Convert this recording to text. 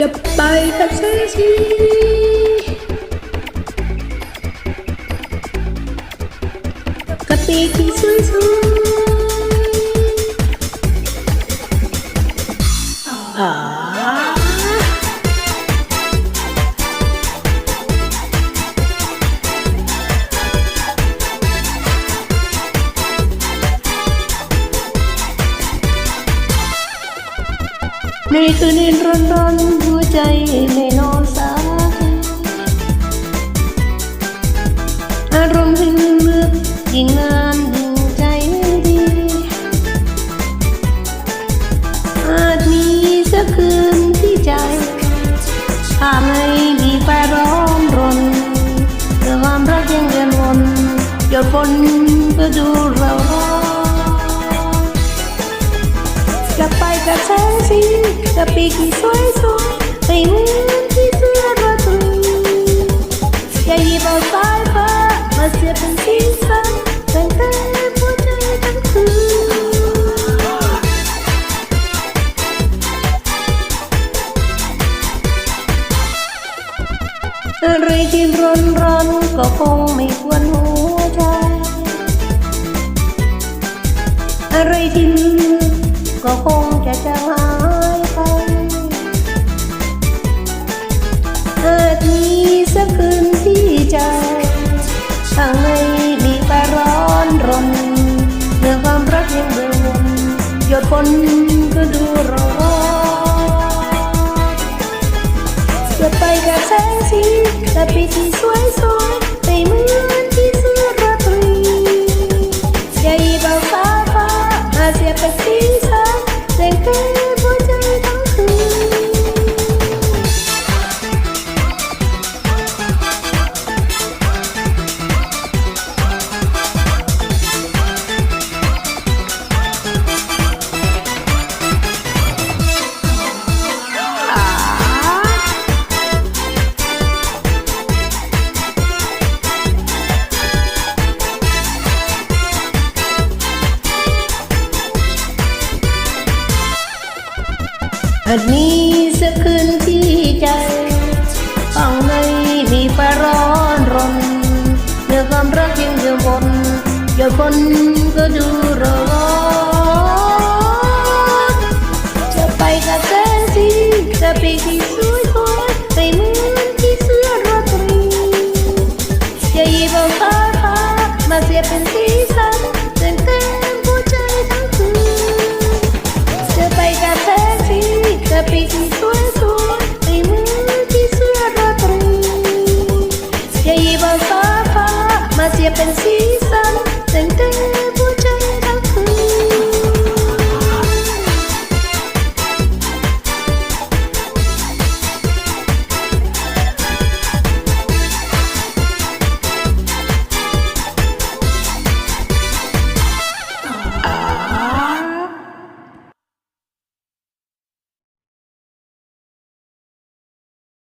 จะไปกับแสงสี ในคืนนี้ร้อนร้อนหัวใจไม่นอนสายอารมณ์ให้ลึกยิ่งนานยิ่งใจไม่ดี อาจมีสักคืนที่ใจ ถ้าไม่มีไฟร้อนรนเรื่องความรักยังเวียนวนหยดฝนก็ดูเราร้อน กับแสงสีกับปีกที่สวยสวยไม่เหมือนที่เสื้อราตรีอย่าหยิบเอาสายฟ้ามาเสียเป็นสีสันแต่งเต็มหัวใจทั้งคืนอะไรที่ร้อนร้อนก็คงไม่ควรหัวใจอะไรที่ ก็คงจะจางหายไปอาจมีสักคืนที่ใจข้างในมีไฟร้อนรนเมื่อความรักยังเบื่อวนหยดฝนก็ดูร้อนจะไปกับแสงสีแต่ปีที่สวยสวย อาจมีสักคืนที่ใจข้างในมีไฟร้อนรนเมื่อความรักยังเดือดวนหยดฝนก็ดูร้อนจะไปกับแสงสีจะไปีกที่ เสื้